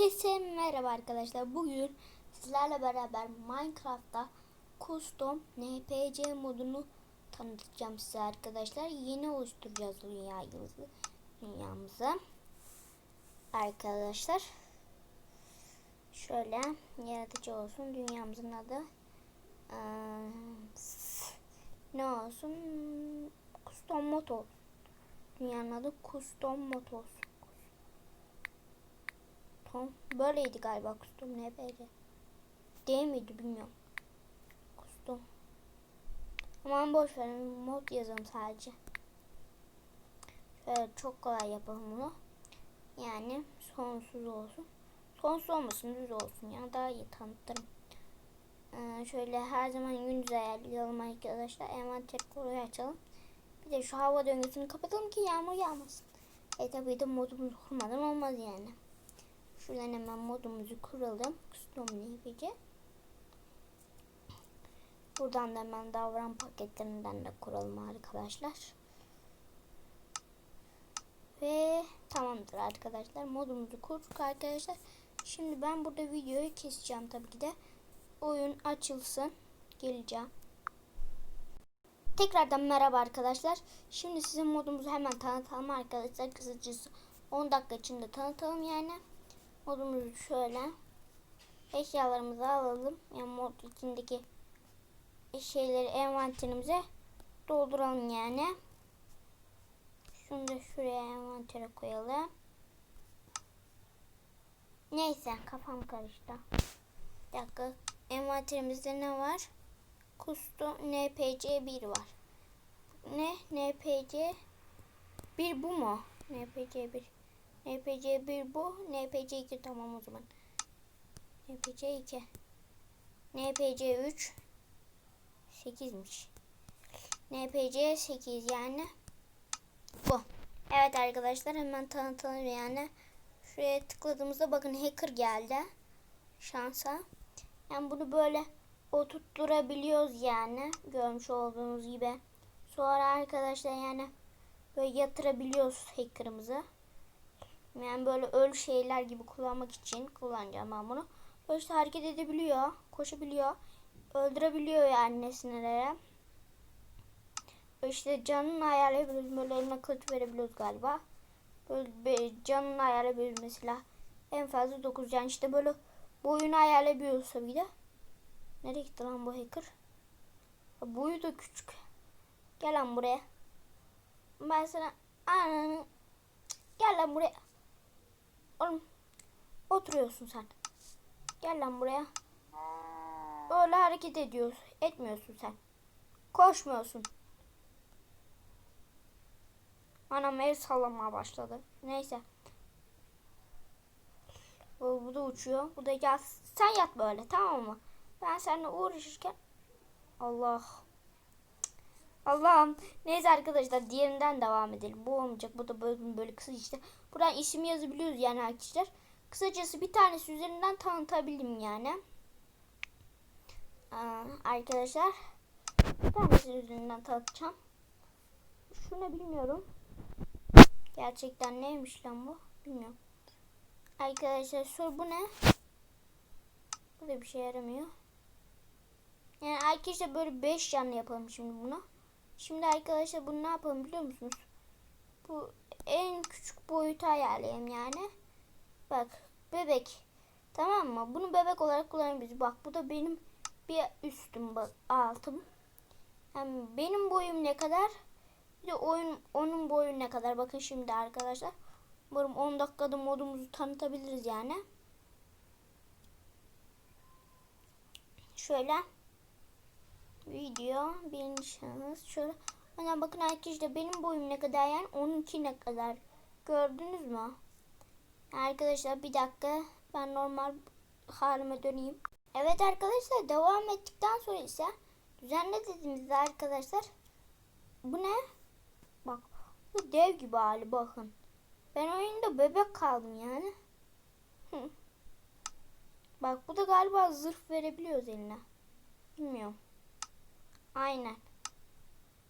Herkese merhaba arkadaşlar. Bugün sizlerle beraber Minecraft'ta custom NPC modunu tanıtacağım size arkadaşlar. Yeni oluşturacağız dünyamızı. Dünyamızı. Arkadaşlar. Şöyle yaratıcı olsun. Dünyamızın adı eee, ne olsun? Custom mod olsun. Dünyanın adı custom mod olsun. Tamam. Böyleydi galiba kustum ne böyle. Değil miydi bilmiyorum. Kustum. Aman boş verin mod yazalım sadece. Şöyle çok kolay yapalım bunu. Yani sonsuz olsun. Sonsuz olmasın düz olsun ya daha iyi tanıtırım. Ee, şöyle her zaman gündüz ayarlayalım arkadaşlar. Envanter koruyu açalım. Bir de şu hava döngüsünü kapatalım ki yağmur yağmasın. E tabi de modumuzu kurmadan olmaz yani. Şuradan hemen modumuzu kuralım. Custom NPC. Buradan da hemen davran paketlerinden de kuralım arkadaşlar. Ve tamamdır arkadaşlar. Modumuzu kurduk arkadaşlar. Şimdi ben burada videoyu keseceğim tabii ki de. Oyun açılsın. Geleceğim. Tekrardan merhaba arkadaşlar. Şimdi size modumuzu hemen tanıtalım arkadaşlar. Kısacası 10 dakika içinde tanıtalım yani modumuzu şöyle eşyalarımızı alalım. Yani mod içindeki şeyleri envanterimize dolduralım yani. Şunu da şuraya envantere koyalım. Neyse kafam karıştı. Bir dakika. Envanterimizde ne var? Kustu NPC 1 var. Ne? NPC 1 bu mu? NPC 1. NPC 1 bu. NPC 2 tamam o zaman. NPC 2. NPC 3 8'miş. NPC 8 yani bu. Evet arkadaşlar hemen tanıtalım yani. Şuraya tıkladığımızda bakın hacker geldi. Şansa. Yani bunu böyle oturtturabiliyoruz yani. Görmüş olduğunuz gibi. Sonra arkadaşlar yani böyle yatırabiliyoruz hacker'ımızı. Yani böyle ölü şeyler gibi kullanmak için kullanacağım ben bunu. Böyle işte hareket edebiliyor, koşabiliyor, öldürebiliyor yani nesnelere. Böyle işte canını ayarlayabiliyoruz. Böyle eline kılıç verebiliyoruz galiba. Böyle canını ayarlayabiliyoruz mesela. En fazla 9 yani işte böyle boyunu ayarlayabiliyoruz tabii de. Nereye gitti lan bu hacker? Boyu da küçük. Gel lan buraya. Ben sana ananı Gel lan buraya. Oğlum oturuyorsun sen. Gel lan buraya. Öyle hareket ediyorsun. Etmiyorsun sen. Koşmuyorsun. Anam el sallamaya başladı. Neyse. Bu, bu da uçuyor. Bu da gel. Sen yat böyle tamam mı? Ben seninle uğraşırken Allah. Allah'ım. Neyse arkadaşlar diğerinden devam edelim. Bu olmayacak. Bu da böyle, böyle kısa işte. Buradan isim yazabiliyoruz yani arkadaşlar. Kısacası bir tanesi üzerinden tanıtabildim yani. Aa, arkadaşlar. Bir tanesi üzerinden tanıtacağım. Şu ne bilmiyorum. Gerçekten neymiş lan bu? Bilmiyorum. Arkadaşlar soru bu ne? Bu da bir şey yaramıyor. Yani arkadaşlar böyle 5 canlı yapalım şimdi bunu. Şimdi arkadaşlar bunu ne yapalım biliyor musunuz? Bu en küçük boyutu ayarlayayım yani. Bak bebek. Tamam mı? Bunu bebek olarak kullanabiliriz. Bak bu da benim bir üstüm bak altım. Yani benim boyum ne kadar? Bir de oyun onun boyu ne kadar? Bakın şimdi arkadaşlar. Umarım 10 dakikada modumuzu tanıtabiliriz yani. Şöyle video birinci şans şöyle Bana bakın arkadaşlar benim boyum ne kadar yani onunki ne kadar gördünüz mü? Arkadaşlar bir dakika ben normal halime döneyim. Evet arkadaşlar devam ettikten sonra ise düzenle dediğimizde arkadaşlar bu ne? Bak bu dev gibi hali bakın. Ben oyunda bebek kaldım yani. Bak bu da galiba zırh verebiliyoruz eline. Bilmiyorum. Aynen.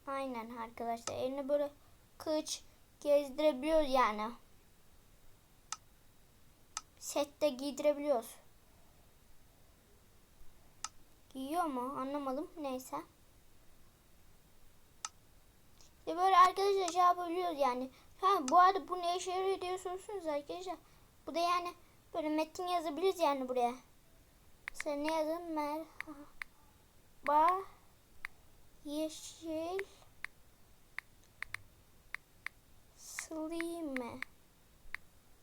Aynen arkadaşlar. Eline böyle kılıç gezdirebiliyoruz yani. sette giydirebiliyoruz. Giyiyor mu? Anlamadım. Neyse. İşte böyle arkadaşlar şey yapabiliyoruz yani. Ha bu arada bu ne işe yarıyor diye sorursunuz arkadaşlar. Bu da yani böyle metin yazabiliriz yani buraya. Mesela ne yazın? Merhaba yeşil slime.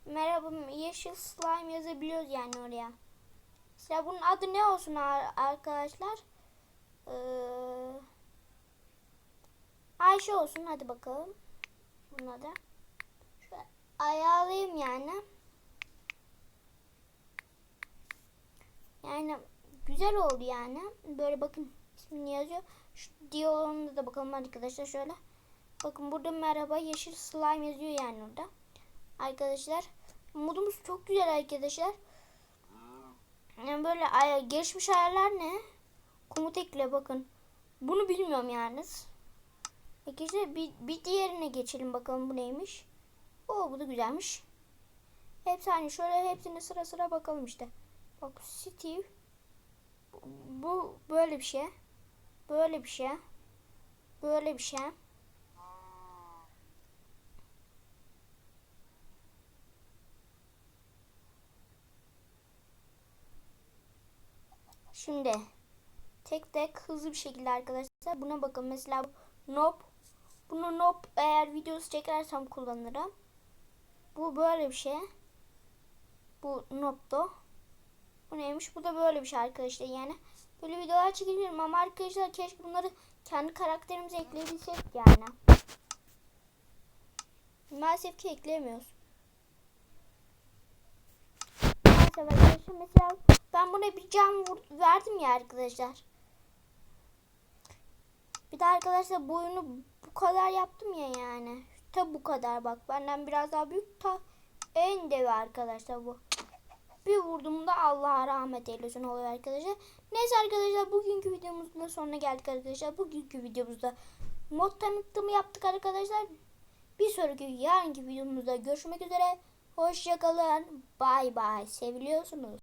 Merhaba yeşil slime yazabiliyoruz yani oraya. Mesela bunun adı ne olsun ar- arkadaşlar? Ee, Ayşe olsun hadi bakalım. Bunun adı. Şöyle ayarlayayım yani. Yani güzel oldu yani. Böyle bakın ismini yazıyor. Şu diyaloğuna da bakalım arkadaşlar şöyle. Bakın burada merhaba yeşil slime yazıyor yani orada. Arkadaşlar modumuz çok güzel arkadaşlar. Yani böyle ay- gelişmiş ayarlar ne? Komut ekle bakın. Bunu bilmiyorum yalnız. Arkadaşlar bir, bir diğerine geçelim bakalım bu neymiş. Oo bu da güzelmiş. Hepsi hani şöyle hepsine sıra sıra bakalım işte. Bak Steve. Bu böyle bir şey. Böyle bir şey. Böyle bir şey. Şimdi tek tek hızlı bir şekilde arkadaşlar buna bakın. Mesela Nob. Bunu Nob eğer videosu çekersem kullanırım. Bu böyle bir şey. Bu Nob'du. Bu neymiş? Bu da böyle bir şey arkadaşlar yani. Böyle videolar çekebilirim ama arkadaşlar keşke bunları kendi karakterimize ekleyebilsek yani. Maalesef ki ekleyemiyoruz. Maalesef arkadaşlar mesela ben buna bir can vur- verdim ya arkadaşlar. Bir de arkadaşlar boyunu bu kadar yaptım ya yani. Ta bu kadar bak. Benden biraz daha büyük. Ta en devi arkadaşlar bu. Bir vurduğumda Allah'a rahmet eylesin oluyor arkadaşlar. Neyse arkadaşlar bugünkü videomuzun da sonuna geldik arkadaşlar. Bugünkü videomuzda mod tanıtımı yaptık arkadaşlar. Bir sonraki yarınki videomuzda görüşmek üzere. Hoşçakalın. Bay bay. Seviliyorsunuz.